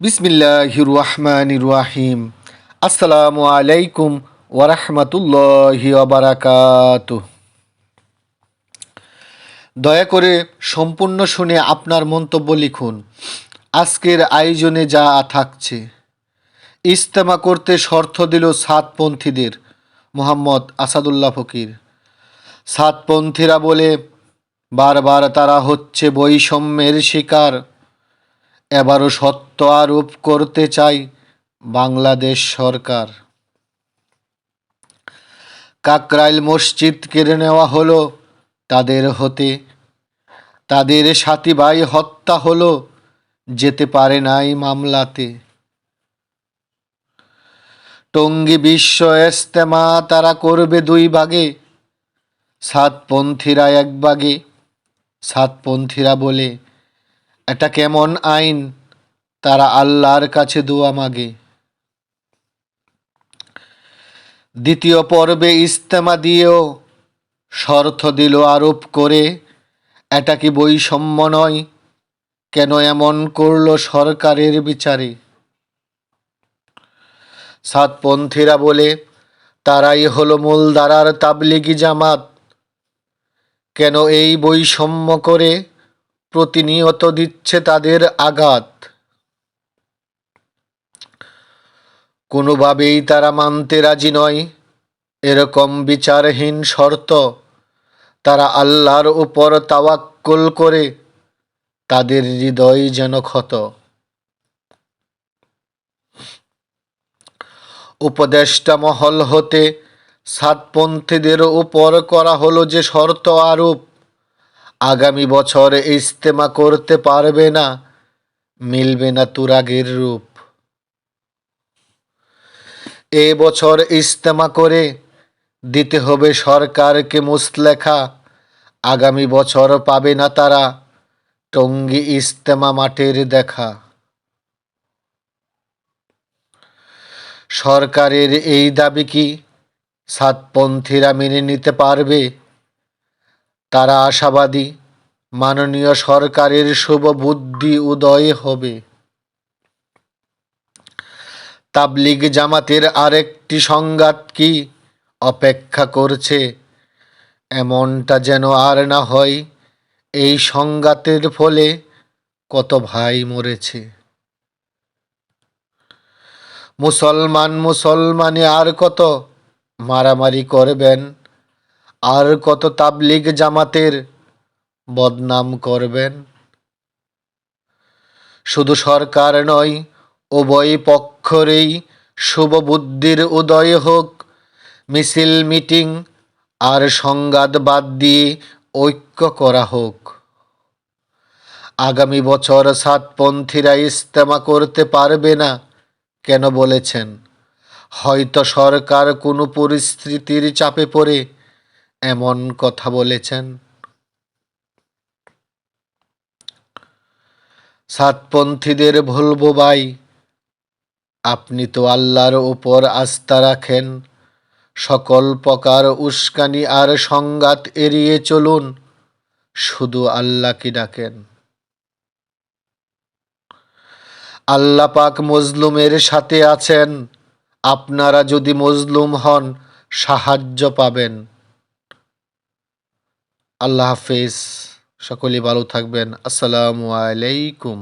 বিসমিল্লাহির রহমানির রাহিম আসসালামু আলাইকুম ওরহমতুল্লাহি বারাকাত দয়া করে সম্পূর্ণ শুনে আপনার মন্তব্য লিখুন। আজকের আয়োজনে যা থাকছে। ইস্তেমা করতে শর্ত দিল সাতপন্থীদের মোহাম্মদ আসাদুল্লাহ ফকির। সাতপন্থীরা বলে, বারবার তারা হচ্ছে বৈষম্যের শিকার। এবারও সত্য আরোপ করতে চাই বাংলাদেশ সরকার। কাকরাইল মসজিদ কেড়ে নেওয়া হলো তাদের হতে। তাদের সাথী ভাই হত্যা হলো, যেতে পারে নাই মামলাতে। টঙ্গী বিশ্ব এস্তেমা তারা করবে দুই ভাগে। সাতপন্থীরা এক ভাগে, সাতপন্থীরা বলে এটা কেমন আইন? তারা আল্লাহর কাছে দোয়া মাগে। দ্বিতীয় পর্বে ইস্তেমা দিয়েও শর্ত দিল আরোপ করে, এটা কি বৈষম্য নয়? কেন এমন করল সরকারের বিচারে? সাতপন্থীরা বলে, তারাই হলো মূলধারার তাবলিগি জামাত। কেন এই বৈষম্য করে? প্রতিনিয়ত দিচ্ছে তাদের আঘাত। কোনোভাবেই তারা মানতে রাজি নয়। এরকম বিচারহীন শর্ত। তারা আল্লাহর উপর তাওয়াক্কুল করে তাদের হৃদয় যেন ক্ষত। উপদেষ্টা মহল হতে সাতপন্থীদের উপর করা হলো যে শর্ত আরোপ। আগামী বছর ইস্তেমা করতে পারবে না। মিলবে না তুরাগের রূপ। এ বছর ইস্তেমা করে দিতে হবে সরকারকে মুসলেখা। আগামী বছর পাবে না তারা টঙ্গী ইস্তেমা মাঠের দেখা। সরকারের এই দাবি কি সাতপন্থীরা মেনে নিতে পারবে? তারা আশাবাদী। মাননীয় সরকারের শুভ বুদ্ধি উদয় হবে। তাবলিগ জামাতের আরেকটি সংঘাত কি অপেক্ষা করছে? এমনটা যেন আর না হয়, এই সংঘাতের ফলে কত ভাই মরেছে। মুসলমান মুসলমানে আর কত মারামারি করবেন? আর কত তাবলিগ জামাতের বদনাম করবেন? শুধু সরকার নয়, উভয় পক্ষরেই শুভ বুদ্ধির উদয় হোক। মিছিল, মিটিং আর সংঘাত বাদ দিয়ে ঐক্য করা হোক। আগামী বছর সাতপন্থীরা ইস্তেমা করতে পারবে না, কেন বলেছেন? হয়তো সরকার কোনো পরিস্থিতির চাপে পড়ে এমন কথা বলেছেন। সাতপন্থীদের ভুলবো ভাই, আপনি তো আল্লাহর ওপর আস্থা রাখেন। সকল প্রকার উস্কানি আর সংঘাত এড়িয়ে চলুন, শুধু আল্লাহকে ডাকেন। আল্লাহ পাক মজলুমের সাথে আছেন, আপনারা যদি মজলুম হন, সাহায্য পাবেন। আল্লাহ হাফেজ। সকলে ভালো থাকবেন। আসসালামু আলাইকুম।